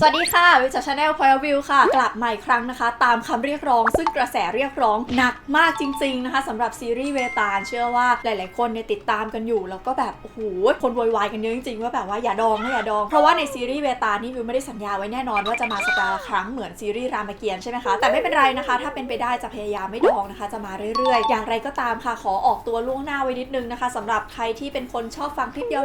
สวัสดีค่ะวิวจากชาแนลพอยวิวค่ะ กลับมาอีกครั้งนะคะ ตามคำเรียกร้อง ซึ่งกระแสเรียกร้องหนักมากจริง ๆนะคะสำหรับซีรีส์เวตาลเชื่อว่าหลาย ๆ คนเนี่ยติดตามกันอยู่ แล้วก็แบบโอ้โหคนโวยวายกันเยอะจริงๆว่าแบบว่าอย่าดองนะอย่าดอง เพราะว่าในซีรีส์เวตาลนี่วิวไม่ได้สัญญาไว้แน่นอนว่าจะมาสัปดาห์ละครั้งเหมือนซีรีส์รามเกียรติ์ใช่ไหมคะแต่ไม่เป็นไรนะคะ ถ้าเป็นไปได้จะพยายามไม่ดองนะคะ จะมาเรื่อย ๆ อย่างไรก็ตามค่ะขอออกตัวล่วงหน้าไว้นิดนึงนะคะสำหรับใครที่เป็นคนชอบฟังคลิปยา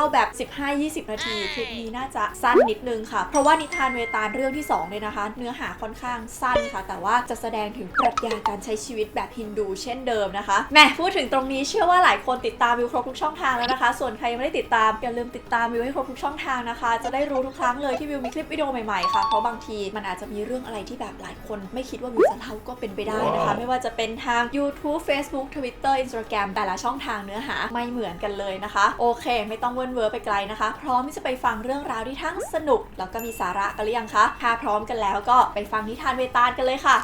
วๆแบบ 15-20 นาทีคลิปนี้น่าจะสั้นนิดนึงค่ะ เพราะว่านิทานเวตาลเรื่องที่2เนี่ยนะคะ เนื้อหาค่อนข้างสั้นค่ะ แต่ว่าจะแสดงถึงปรัชญาการใช้ชีวิตแบบฮินดูเช่นเดิมนะคะแหม่พูดถึงตรงนี้เชื่อว่าหลายคนติดตามวิวครบทุกช่องทางแล้วนะคะ ส่วนใครยังไม่ได้ติดตามอย่าลืมติดตามวิวให้ครบทุกช่องทางนะคะ จะได้รู้ทุกครั้งเลยที่วิวมีคลิปวิดีโอใหม่ๆค่ะเพราะบางทีมันอาจจะมีเรื่องอะไรที่แบบหลายคน ไม่คิดว่าวิวจะเล่าก็เป็นไปได้นะคะ ไม่ว่าจะเป็นทาง YouTube Facebook Twitter Instagram แต่ละช่องทางเนื้อหาไม่เหมือนกันเลยนะคะ โอเค ไม่ต้องเวิร์นเวอร์ไปไกลนะคะ พร้อมที่จะไปฟังเรื่องราวที่ทั้งสนุกแล้วก็มีสาระกันหรือยังคะ ถ้าพร้อมกันแล้วก็ไปฟังนิทานเวตาลกันเลยค่ะ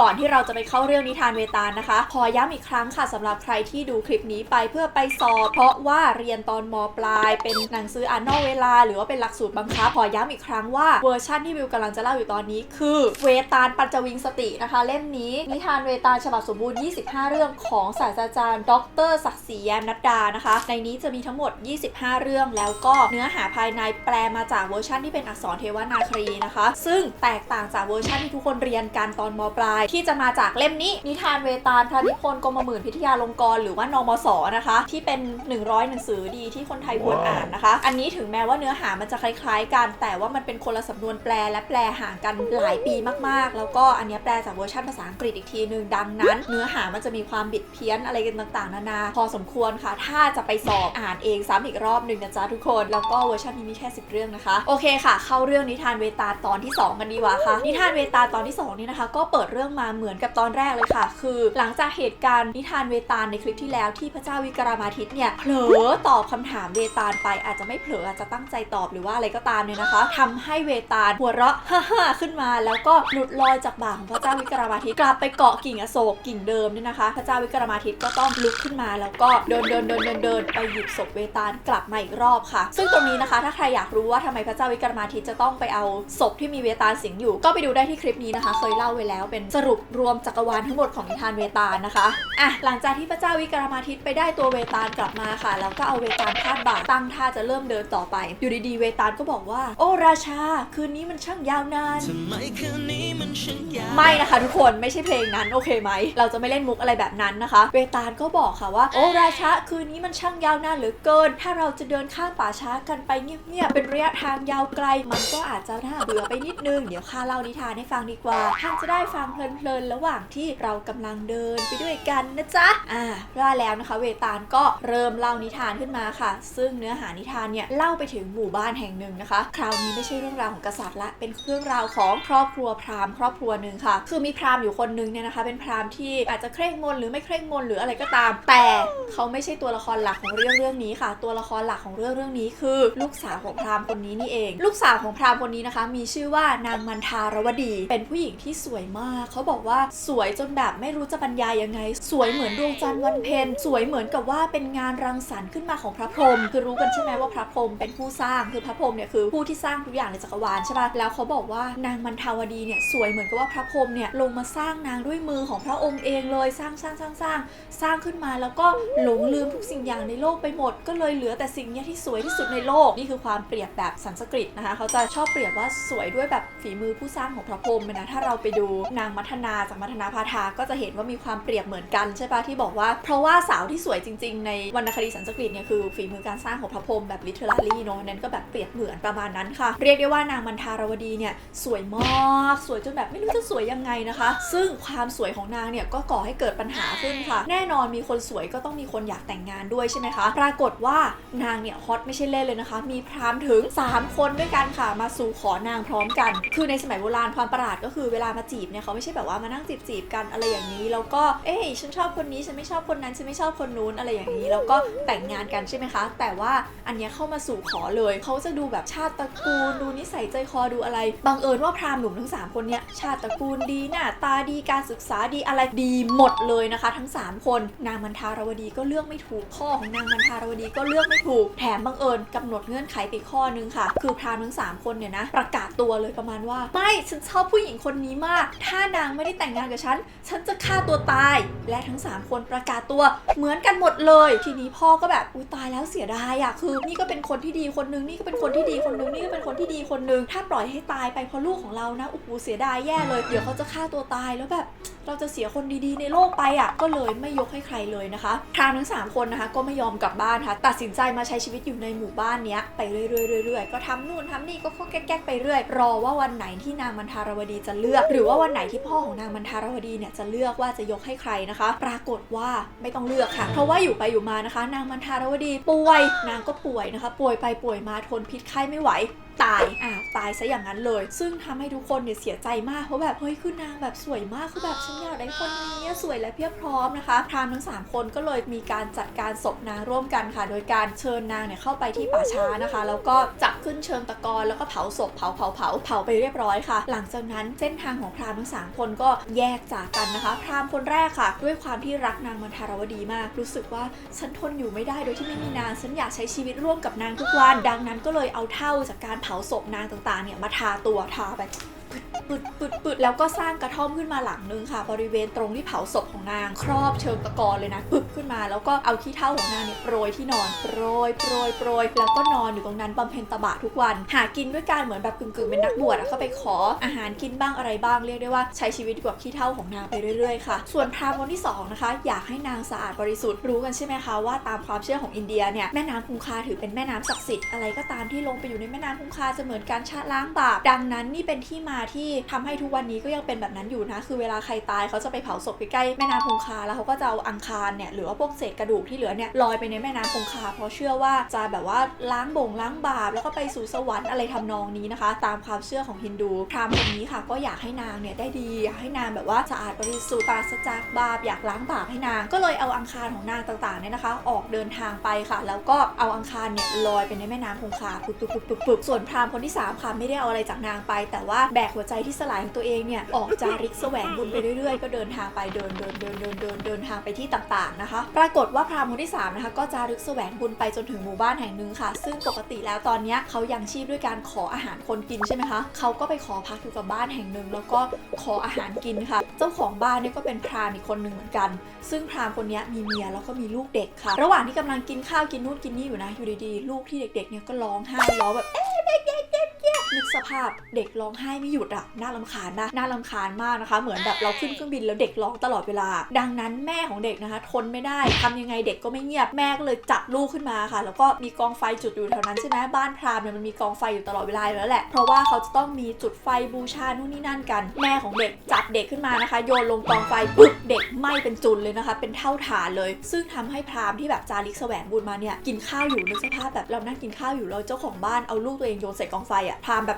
ก่อนที่เราจะไปเข้าเรื่องนิทานเวตาลนะคะ ขอย้ำอีกครั้งค่ะสำหรับใครที่ดูคลิปนี้ไปเพื่อไปสอบ เพราะว่าเรียนตอนมปลาย เป็นหนังสืออ่านนอกเวลา หรือว่าเป็นหลักสูตรบังคับขอย้ำอีกครั้งว่าเวอร์ชั่นที่วิวกำลังจะเล่าอยู่ตอนนี้ คือเวตาลปัญจวิงสตินะคะ เล่มนี้ นิทานเวตาลฉบับสมบูรณ์ 25 เรื่องของศาสตราจารย์ ดรศักดิ์ศรีแยมนัดดานะคะ ในนี้จะมีทั้งหมด 25 เรื่องแล้วก็เนื้อหาภายในแปลมาจากเวอร์ชันที่เป็นอักษรเทวนาครีนะคะ ซึ่งแตกต่างจากเวอร์ชันที่ทุกคนเรียนกันตอนมปลายที่จะมาจากเล่มนี้ นิทานเวตาลพระนิพนธ์กรมหมื่นพิทยาลงกรณ์หรือว่านมสนะคะ ที่เป็น 100 หนังสือดีที่คนไทยควรอ่านนะคะ อันนี้ถึงแม้ว่าเนื้อหามันจะคล้ายๆ กัน แต่ว่ามันเป็นคนละสำนวนแปลและแปลห่างกันหลายปีมากๆ แล้วก็อันเนี้ยแปลจากเวอร์ชันภาษาอังกฤษอีกทีหนึ่งดังนั้น เนื้อหามันจะมีความบิดเพี้ยนอะไรกันต่างๆ นานา พอสมควรค่ะ ถ้าจะไปสอบอ่านเองซ้ำอีกรอบหนึ่งนะจ๊ะทุกคน แล้วก็เวอร์ชันนี้มีแค่ 10 เรื่องนะคะ โอเคค่ะ เข้าเรื่องนิทานเวตาลตอนที่ 2 กันดีกว่าค่ะ นิทานเวตาลตอนที่2นี่นะคะ ก็เปิดเรื่องมาเหมือนกับตอนแรกเลยค่ะ คือหลังจากเหตุการณ์นิทานเวตาลในคลิปที่แล้วที่พระเจ้าวิกรามาทิตย์เนี่ยเผลอตอบคำถามเวตาลไปอาจจะไม่เผลออาจจะตั้งใจตอบหรือว่าอะไรก็ตามเนี่ยนะคะทำให้เวตาลหัวเราะฮ่าๆขึ้นมาแล้วก็หลุดลอยจากบ่าของพระเจ้าวิกรามาทิตย์กลับไปเกาะกิ่งอโศกกิ่งเดิมเนี่ยนะคะ พระเจ้าวิกรามาทิตย์ก็ต้องลุกขึ้นมาแล้วก็เดินเดินเดินเดินเดินไปหยิบศพเวตาลกลับมาอีกรอบค่ะ ซึ่งตรงนี้นะคะ ถ้าใครอยากรู้ว่าทำไมพระเจ้าวิกรามาทิตย์จะต้องไปเอาศพที่มีเวตาลสิงอยู่ ก็ไปดูได้ที่คลิปนี้นะคะ เคยเล่าไว้แล้วเป็นสรุปรวมจักรวาลทั้งหมดของนิทานเวตาลนะคะอะหลังจากที่พระเจ้าวิกรมาทิตย์ไปได้ตัวเวตาลกลับมาค่ะ แล้วก็เอาเวตาลพาดบ่าตั้งท่าจะเริ่มเดินต่อไป อยู่ดีๆเวตาลก็บอกว่า โอ้ราชา คืนนี้มันช่างยาวนานไมคืนนี้มันช่างยาวไม่นะคะทุกคนไม่ใช่เพลงนั้นโอเคไหม เราจะไม่เล่นมุกอะไรแบบนั้นนะคะ เวตาลก็บอกค่ะว่า โอ้ราชาคืนนี้มันช่างยาวนานเหลือเกิน ถ้าเราจะเดินข้ามป่าช้ากันไปเงียบๆเป็นระยะทางยาวไกล มันก็อาจจะน่าเบื่อไปนิดนึงเดี๋ยวข้าเล่านิทานให้ฟังดีกว่าท่านจะได้ฟังเพลินๆระหว่างที่เรากำลังเดินไปด้วยกันนะจ๊ะอ่าว่าแล้วนะคะ เวตาลก็เริ่มเล่านิทานขึ้นมาค่ะ ซึ่งเนื้อหานิทานเนี่ยเล่าไปถึงหมู่บ้านแห่งหนึ่งนะคะ คราวนี้ไม่ใช่เรื่องราวของกษัตริย์ละ เป็นเรื่องราวของครอบครัวพราหมณ์ครอบครัวหนึ่งค่ะ คือมีพราหมณ์อยู่คนหนึงเนี่ยนะคะ เป็นพราหมณ์ที่อาจจะเคร่งมนหรือไม่เคร่งมนหรืออะไรก็ตาม แต่เขาไม่ใช่ตัวละครหลักของเรื่องเรื่องนี้ค่ะ ตัวละครหลักของเรื่องเรื่องนี้คือ ลูกสาวของพราหมณ์คนนี้นี่เอง ลูกสาวของพราหมณ์คนนี้นะคะ มีชื่อว่านางมันทารวดี เป็นผู้หญิงที่สวยมากเขาบอกว่าสวยจนแบบไม่รู้จะบรรยายยังไง สวยเหมือนดวงจันทร์วันเพ็ญสวยเหมือนกับว่าเป็นงานรังสรรค์ขึ้นมาของพระพรหมคือรู้กันใช่ไหมว่าพระพรหมเป็นผู้สร้างคือพระพรหมเนี่ยคือผู้ที่สร้างทุกอย่างในจักรวาลใช่ปะแล้วเขาบอกว่านางมันทาวดีเนี่ยสวยเหมือนกับว่าพระพรหมเนี่ยลงมาสร้างนางด้วยมือของพระองค์เองเลยสร้างสร้างสร้างสร้างสร้างขึ้นมาแล้วก็หลงลืมทุกสิ่งอย่างในโลกไปหมด ก็เลยเหลือแต่สิ่งนี้ที่สวยที่สุดในโลกนี่คือความเปรียบแบบสันสกฤตนะคะเขาจะชอบเปรียบว่าสวยด้วยแบบฝีมือผู้สร้างของพระพรหมนะถ้าเราไปดูนางมัทนาจากมัทนาพาทาก็จะเห็นว่ามีความเปรียบเหมือนกันใช่ปะที่บอกว่า เพราะว่าสาวที่สวยจริง ๆ ในวรรณคดีสันสกฤตเนี่ยคือฝีมือการสร้างของพระพรหมแบบลิเทอรารีเนาะนั้นก็แบบเปรียบเหมือนประมาณนั้นค่ะ เรียกได้ว่านางมันทารวดีเนี่ยสวยมากสวยจนแบบไม่รู้จะสวยยังไงนะคะ ซึ่งความสวยของนางเนี่ยก็ก่อให้เกิดปัญหาขึ้นค่ะ แน่นอนมีคนสวยก็ต้องมีคนอยากแต่งงานด้วยใช่ไหมคะ ปรากฏว่านางเนี่ยฮอตไม่ใช่เล่นเลยนะคะ มีพราหมณ์ถึง 3 คนด้วยกันค่ะมาสู่ขอนางพร้อมกัน คือในสมัยโบราณความประหลาดก็คือเวลามาจีบเนี่ยเขาไม่ใช่แบบแบบว่ามานั่งจีบจีบๆกันอะไรอย่างนี้ แล้วก็เอ้ยฉันชอบคนนี้ฉันไม่ชอบคนนั้นฉันไม่ชอบคนนู้นอะไรอย่างนี้ แล้วก็แต่งงานกันใช่ไหมคะ แต่ว่าอันเนี้ยเข้ามาสู่ขอเลยเขาจะดูแบบชาติตระกูลดูนิสัยใจคอดูอะไรบังเอิญว่าพราหมณ์หนุ่มทั้งสามคนเนี้ยชาติตระกูลดีหน้าตาดีการศึกษาดีอะไรดีหมดเลยนะคะ ทั้งสามคน นางมันทารวดีก็เลือกไม่ถูกพ่อของนางมันทารวดีก็เลือกไม่ถูกแถมบังเอิญกำหนดเงื่อนไขไปอีกข้อนึงค่ะ คือพราหมณ์ทั้งสามคนเนี่ยนะประกาศตัวเลยประมาณว่า ไม่ฉันชอบผู้หญิงคนนี้มาก ถ้านางไม่ได้แต่งงานกับฉัน ฉันจะฆ่าตัวตาย และทั้ง 3 คนประกาศตัวเหมือนกันหมดเลย ทีนี้พ่อก็แบบ อุ้ยตายแล้วเสียดายอะคือ นี่ก็เป็นคนที่ดีคนนึง นี่ก็เป็นคนที่ดีคนนึง นี่ก็เป็นคนที่ดีคนนึง ถ้าปล่อยให้ตายไปเพราะลูกของเรานะ โอ้โห เสียดายแย่เลย เดี๋ยวเขาจะฆ่าตัวตายแล้วแบบ เราจะเสียคนดีๆ ในโลกไปอะก็เลยไม่ยกให้ใครเลยนะคะพรามทั้ง 3 คนนะคะก็ไม่ยอมกลับบ้านค่ะตัดสินใจมาใช้ชีวิตอยู่ในหมู่บ้านเนี้ยไปเรื่อยๆๆก็ทำนู่นทำนี่ก็ข้อแก๊กๆไปเรื่อย รอว่าวันไหนที่นางมันทารวดีจะเลือก หรือว่าวันไหนที่พ่อของนางมันทารวดีเนี่ยจะเลือกว่าจะยกให้ใครนะคะ ปรากฏว่าไม่ต้องเลือกค่ะ เพราะว่าอยู่ไปอยู่มานะคะ นางมันทารวดีป่วยนางก็ป่วยนะคะ ป่วยไปป่วยมาทนพิษไข้ไม่ไหว ตายอ้าวตายซะอย่างนั้นเลย ซึ่งทำให้ทุกคนเนี่ยเสียใจมากเพราะแบบเฮ้ยคือนางแบบสวยมากคือแบบฉันอยากได้คนนี้สวยและเพียบพร้อมนะคะพราหมณ์ทั้ง 3 คนก็เลยมีการจัดการศพนางร่วมกันค่ะ โดยการเชิญนางเนี่ยเข้าไปที่ป่าช้านะคะ แล้วก็จับขึ้นเชิงตะกอนแล้วก็เผาศพเผาเผาเผาเผาไปเรียบร้อยค่ะ หลังจากนั้นเส้นทางของพราหมณ์ทั้ง 3 คนก็แยกจากกันนะคะ พราหมณ์คนแรกค่ะ ด้วยความที่รักนางมันทารวดีมาก รู้สึกว่าฉันทนอยู่ไม่ได้โดยที่ไม่มีนางฉันอยากใช้ชีวิตร่วมกับนางทุกวัน ดังนั้นก็เลยเอาเท่าจากการเผาศพนางต่างๆเนี่ยมาทาตัวทาไป ปึดปึดปึดแล้วก็สร้างกระท่อมขึ้นมาหลังนึงค่ะ บริเวณตรงที่เผาศพของนาง ครอบเชิงตะกอนเลยนะปึบขึ้นมาแล้วก็เอาขี้เท่าของนางเนี่ยโปรยที่นอนโปรยโปรยโปรยแล้วก็นอนอยู่ตรงนั้นบำเพ็ญตบะทุกวัน หากินด้วยการเหมือนแบบกึ่งๆเป็นนักบวชอะก็ไปขออาหารกินบ้างอะไรบ้างเรียกได้ว่าใช้ชีวิตอยู่กับขี้เท่าของนางไปเรื่อยๆค่ะ ส่วนพราหมณ์คนที่สองนะคะอยากให้นางสะอาดบริสุทธิ์รู้กันใช่ไหมคะว่าตามความเชื่อของอินเดียเนี่ยแม่น้ำคงคาถือเป็นแม่น้ำศักดิ์สิทธิ์อะไรก็ตามที่ลงไปอยู่ในแม่น้ำคงคาจะเหมือนการชะล้างบาปดังนั้นนี่เป็นที่มาที่ทำให้ทุกวันนี้ก็ยังเป็นแบบนั้นอยู่นะ คือเวลาใครตายเขาจะไปเผาศพใกล้ๆแม่น้ำคงคาแล้วเขาก็จะเอาอังคารเนี่ยหรือว่าพวกเศษกระดูกที่เหลือเนี่ยลอยไปในแม่น้ำคงคาเพราะเชื่อว่าจะแบบว่าล้างบ่งล้างบาปแล้วก็ไปสู่สวรรค์อะไรทำนองนี้นะคะ ตามความเชื่อของฮินดูพราหมณ์คนนี้ค่ะ ก็อยากให้นางเนี่ยได้ดีอยากให้นางแบบว่าสะอาดบริสุทธิ์ปราศจากบาปอยากล้างบาปให้นาง ก็เลยเอาอังคารของนางต่างๆเนี่ยนะคะ ออกเดินทางไปค่ะ แล้วก็เอาอังคารเนี่ยลอยไปในแม่น้ำคงคาปุ๊บปุ๊บปุ๊บปุ๊บส่วนพราหมณ์คนที่สามค่ะไม่ได้เอาอะไรจากนางไป แต่ว่าแบกหัวใจที่สลายของตัวเองเนี่ยออกจาริกแสวงบุญไปเรื่อยๆ ก็เดินทางไปเดินเดินเดินเดินเดินเดินทางไปที่ต่างๆนะคะ ปรากฏว่าพราหมณ์คนที่สามนะคะก็จารึกแสวงบุญไปจนถึงหมู่บ้านแห่งหนึ่งค่ะ ซึ่งปกติแล้วตอนนี้เขายังชีพด้วยการขออาหารคนกินใช่ไหมคะเขาก็ไปขอพักอยู่กับบ้านแห่งหนึ่งแล้วก็ขออาหารกินค่ะ เจ้าของบ้านเนี่ยก็เป็นพราหมณ์อีกคนหนึ่งเหมือนกัน ซึ่งพราหมณ์คนนี้มีเมียแล้วก็มีลูกเด็กค่ะ ระหว่างที่กำลังกินข้าวกินนู่นกินนี่อยู่นะอยู่ดีๆ ลูกที่เด็กๆเนี่ยก็ร้องไห้ร้องแบบนึกสภาพเด็กร้องไห้ไม่หยุดอะน่ารำคาญนะน่ารำคาญมากนะคะ เหมือนแบบเราขึ้นเครื่องบินแล้วเด็กร้องตลอดเวลา ดังนั้นแม่ของเด็กนะคะ ทนไม่ได้ทำยังไงเด็กก็ไม่เงียบแม่ก็เลยจับลูกขึ้นมาค่ะ แล้วก็มีกองไฟจุดอยู่แถวนั้นใช่ไหมบ้านพราหมณ์เนี่ยมันมีกองไฟอยู่ตลอดเวลาแล้วแหละเพราะว่าเขาจะต้องมีจุดไฟบูชานู่นนี่นั่นกัน แม่ของเด็กจับเด็กขึ้นมานะคะ โยนลงกองไฟปุ๊บเด็กไหม้เป็นจุนเลยนะคะ เป็นเท่าฐานเลย ซึ่งทำให้พราหมณ์ที่แบบจาริกแสวงบุญมาเนี่ยกินข้าวอยู่นึกสภาพแบบเรานั่งกินข้าวอยู่แล้วเจ้าของบ้านเอาลูกตัวเองโยนใส่กองไฟอะพราหมณ์แบบ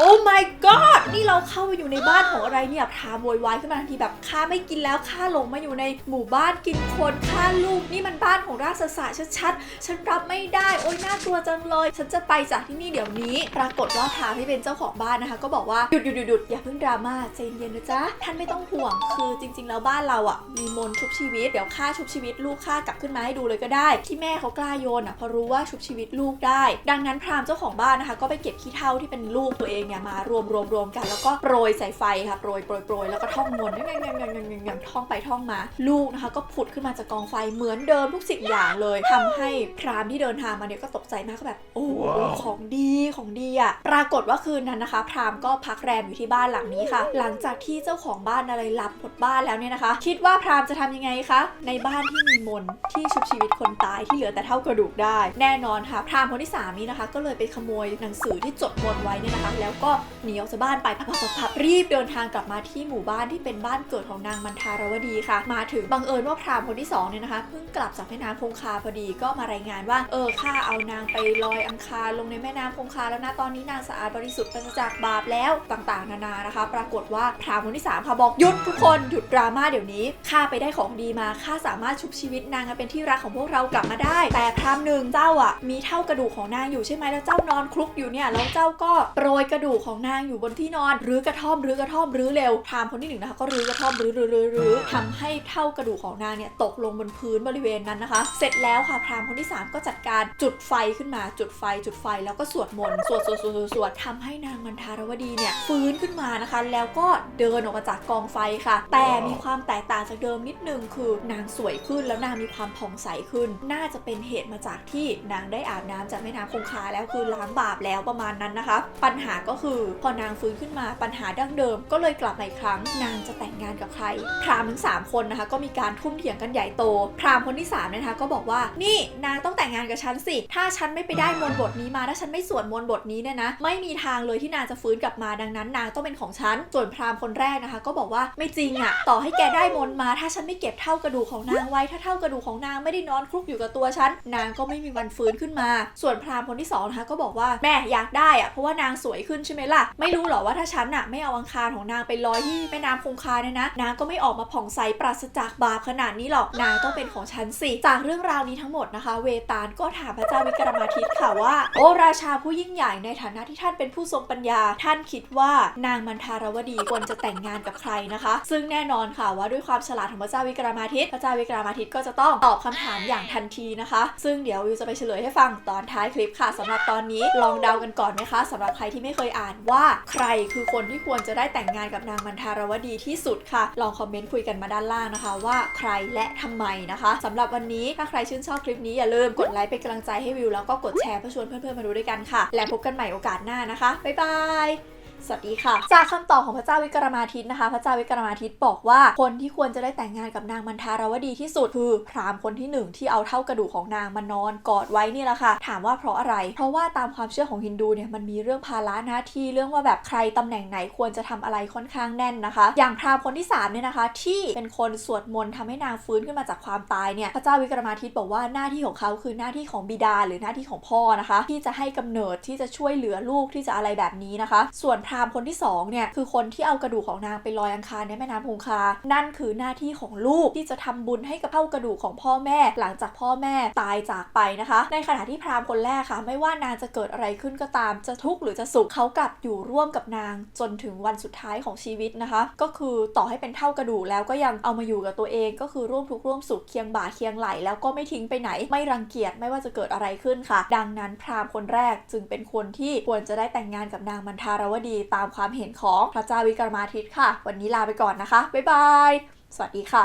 โอ้ my god นี่เราเข้าไปอยู่ในบ้านของอะไรเนี่ยพราโวยวายขึ้นมาทันทีแบบข้าไม่กินแล้วข้าหลงมาอยู่ในหมู่บ้านกินคนฆ่าลูกนี่มันบ้านของราชสะชัดๆฉันรับไม่ได้โอ๊ยน่ากลัวจังเลย ฉันจะไปจากที่นี่เดี๋ยวนี้ ปรากฏว่าพราที่เป็นเจ้าของบ้านนะคะ ก็บอกว่าหยุดหยุดหยุดหยุดอย่าเพิ่งดราม่าใจเย็นนะจ๊ะท่านไม่ต้องห่วงคือจริง ๆ แล้วบ้านเราอะมีมนชุบชีวิตเดี๋ยวข้าชุบชีวิตลูกข้ากลับขึ้นมาให้ดูเลยก็ได้ ที่แม่เขากล้าโยนอะเพราะรู้ว่าชุบชีวิตลูกได้ ดังนั้นพราหมณ์เจ้าของบ้านนะคะ ก็ไปเก็บขี้เถ้าที่เป็นลูกตัวเองเนี่ยมารวมรวมรวมกัน แล้วก็โปรยใส่ไฟค่ะโปรยโปรยโปรยแล้วก็ท่องมนต์ยังยังยังยังยังยังท่องไปท่องมา ลูกนะคะก็ผุดขึ้นมาจากกองไฟเหมือนเดิมทุกสิ่งอย่างเลยทำให้พราหมณ์ที่เดินทางมาเนี่ยก็ตกใจมากก็แบบ โอ้โหของดีของดีอะปรากฏว่าคืนนั้นนะคะ พราหมณ์ก็พักแรมอยู่ที่บ้านหลังนี้ค่ะ หลังจากที่เจ้าของบ้านอะไรหลับหมดบ้านแล้วเนี่ยนะคะ คิดว่าพราหมณ์จะทำยังไงคะในบ้านที่มีมนต์ที่ชุบชีวิตคนตายที่เหลือแต่เท่ากระดูกได้ แน่นอนค่ะพราหมณ์คนที่สามนี้นะคะ ก็เลยไปขโมยหนังสือที่จดมนต์ไว้เนี่ยนะคะ แล้วก็หนีออกจากบ้านไปพับพับรีบเดินทางกลับมาที่หมู่บ้านที่เป็นบ้านเกิดของนางมันทารวดีค่ะ มาถึงบังเอิญว่าพราหมณ์คนที่สองเนี่ยนะคะเพิ่งกลับจากแม่น้ำคงคาพอดีก็มารายงานว่าเออข้าเอานางไปลอยอังคารลงในแม่น้ำคงคาแล้วนะตอนนี้นางสะอาดบริสุทธิ์ปราศจากบาปแล้วต่างๆ นานานะคะ ปรากฏว่าพราหมณ์คนที่สามค่ะบอกหยุดทุกคนหยุดดราม่าเดี๋ยวนี้ข้าไปได้ของดีมาข้าสามารถชุบชีวิตนางเป็นที่รักของพวกเรากลับมาได้ แต่พราหมณ์หนึ่งเจ้าอะมีเท่ากระดูกของนางอยู่ใช่ไหมแล้วเจ้านอนคลุกอยู่เนี่ยแล้วเจ้าก็โปรยกระระดูกของนางอยู่บนที่นอนรื้อกระท่อมรื้อกระท่อมรื้อเร็วพรามคนที่หนึ่งนะคะก็รื้อกระท่อมรื้อรื้อรื้อรื้อทำให้เท่ากระดูกของนางเนี่ยตกลงบนพื้นบริเวณนั้นนะคะ เสร็จแล้วค่ะพรามคนที่สามก็จัดการจุดไฟขึ้นมาจุดไฟจุดไฟแล้วก็สวดมนต์สวดสวดสวดสวดทำให้นางมันทารวดีเนี่ยฟื้นขึ้นมานะคะ แล้วก็เดินออกมาจากกองไฟค่ะ แต่มีความแตกต่างจากเดิมนิดนึงคือนางสวยขึ้นแล้วนางมีความผ่องใสขึ้น น่าจะเป็นเหตุมาจากที่นางได้อาบน้ำจากแม่น้ำคงคาแล้วคือล้างบาปแล้วประมาณนั้นนะคะ ปัญหาก็คือพอนางฟื้นขึ้นมาปัญหาดั้งเดิม ก็เลยกลับมาอีกครั้ง นางจะแต่งงานกับใคร พราหมณ์ทั้งสามคนนะคะ ก็มีการทุ่มเถียงกันใหญ่โต พราหมณ์คนที่สามเนยนะคะ ก็บอกว่านี่นางต้องแต่งงานกับฉันสิ ถ้าฉันไม่ไปได้มนบทนี้มา ถ้าฉันไม่สวดมนบทนี้เนี่ยนะ ไม่มีทางเลยที่นางจะฟื้นกลับมาดังนั้นนางต้องเป็นของฉัน ส่วนพราหมณ์คนแรกนะคะ ก็บอกว่าไม่จริงอะต่อให้แกได้มนมา ถ้าฉันไม่เก็บเท่ากระดูกของนางไว้ ถ้าเท่ากระดูกของนางไม่ได้นอนคลุกอยู่กับตัวฉัน นางก็ไม่มีวันฟื้นขึ้นมา ส่วนพราหมณ์คนที่สองนะคะ ก็บอกว่าแม่อยากได้อะเพราะว่านางสวยขึ้นใช่ไหมล่ะ ไม่รู้หรอว่าถ้าฉันอะไม่เอาอังคารของนางไปลอยที่แม่น้ำคงคาเนี่ยนะ นางก็ไม่ออกมาผ่องใสปราศจากบาปขนาดนี้หรอก นางต้องเป็นของฉันสิ จากเรื่องราวนี้ทั้งหมดนะคะ เวตาลก็ถามพระเจ้าวิกรมาทิตค่ะว่า โอ้ราชาผู้ยิ่งใหญ่ในฐานะที่ท่านเป็นผู้ทรงปัญญา ท่านคิดว่านางมันทารวดีควรจะแต่งงานกับใครนะคะ ซึ่งแน่นอนค่ะว่าด้วยความฉลาดของพระเจ้าวิกรมาทิตพระเจ้าวิกรมาทิตก็จะต้องตอบคำถามอย่างทันทีนะคะ ซึ่งเดี๋ยววิวจะไปเฉลยให้ฟังตอนท้ายคลิปค่ะสำหรับตอนนี้ลองเดากันก่อนไหมคะสำหรับใครที่ไม่เคยอ่านว่าใครคือคนที่ควรจะได้แต่งงานกับนางมันทารวดีที่สุดค่ะ ลองคอมเมนต์คุยกันมาด้านล่างนะคะ ว่าใครและทำไมนะคะสำหรับวันนี้ถ้าใครชื่นชอบคลิปนี้อย่าลืมกดไลค์เป็นกำลังใจให้วิวแล้วก็กดแชร์เพื่อชวนเพื่อนๆมาดูด้วยกันค่ะ และพบกันใหม่โอกาสหน้านะคะบ๊ายบาย สวัสดีค่ะ จากคำตอบของพระเจ้าวิกรมาทิตนะคะ พระเจ้าวิกรมาทิตบอกว่าคนที่ควรจะได้แต่งงานกับนางมันทารวดีที่สุดคือพราหมณ์คนที่หนึ่งที่เอาเท่ากระดูกของนางมานอนกอดไว้นี่แหละค่ะ ถามว่าเพราะอะไร เพราะว่าตามความเชื่อของฮินดูเนี่ยมันมีเรื่องภาระหน้าที่เรื่องว่าแบบใครตำแหน่งไหนควรจะทำอะไรค่อนข้างแน่นนะคะ อย่างพราหมณ์คนที่สามเนี่ยนะคะ ที่เป็นคนสวดมนต์ทำให้นางฟื้นขึ้นมาจากความตายเนี่ยพระเจ้าวิกรมาทิตบอกว่าหน้าที่ของเขาคือหน้าที่ของบิดาหรือหน้าที่ของพ่อนะคะ ที่จะให้กำเนิดที่จะช่วยเหลือลูกที่จะอะไรแบบนี้นะคะ ส่วนพราหมณ์คนที่สองเนี่ยคือคนที่เอากระดูกของนางไปลอยอังคารในแม่น้ำคงคา นั่นคือหน้าที่ของลูกที่จะทำบุญให้กับเท่ากระดูกของพ่อแม่ หลังจากพ่อแม่ตายจากไปนะคะ ในขณะที่พราหมณ์คนแรกค่ะ ไม่ว่านางจะเกิดอะไรขึ้นก็ตามจะทุกข์หรือจะสุขเขากลับอยู่ร่วมกับนางจนถึงวันสุดท้ายของชีวิตนะคะ ก็คือต่อให้เป็นเท่ากระดูกแล้วก็ยังเอามาอยู่กับตัวเองก็คือร่วมทุกข์ร่วมสุขเคียงบ่าเคียงไหล แล้วก็ไม่ทิ้งไปไหนไม่รังเกียจไม่ว่าจะเกิดอะไรขึ้นค่ะ ดังนั้นพราหมณ์คนแรกจึงเป็นคนที่ควรจะได้แต่งงานกับนางมันทารวดีตามความเห็นของพระเจ้าวิกรมาทิตย์ค่ะ วันนี้ลาไปก่อนนะคะ บ๊ายบาย สวัสดีค่ะ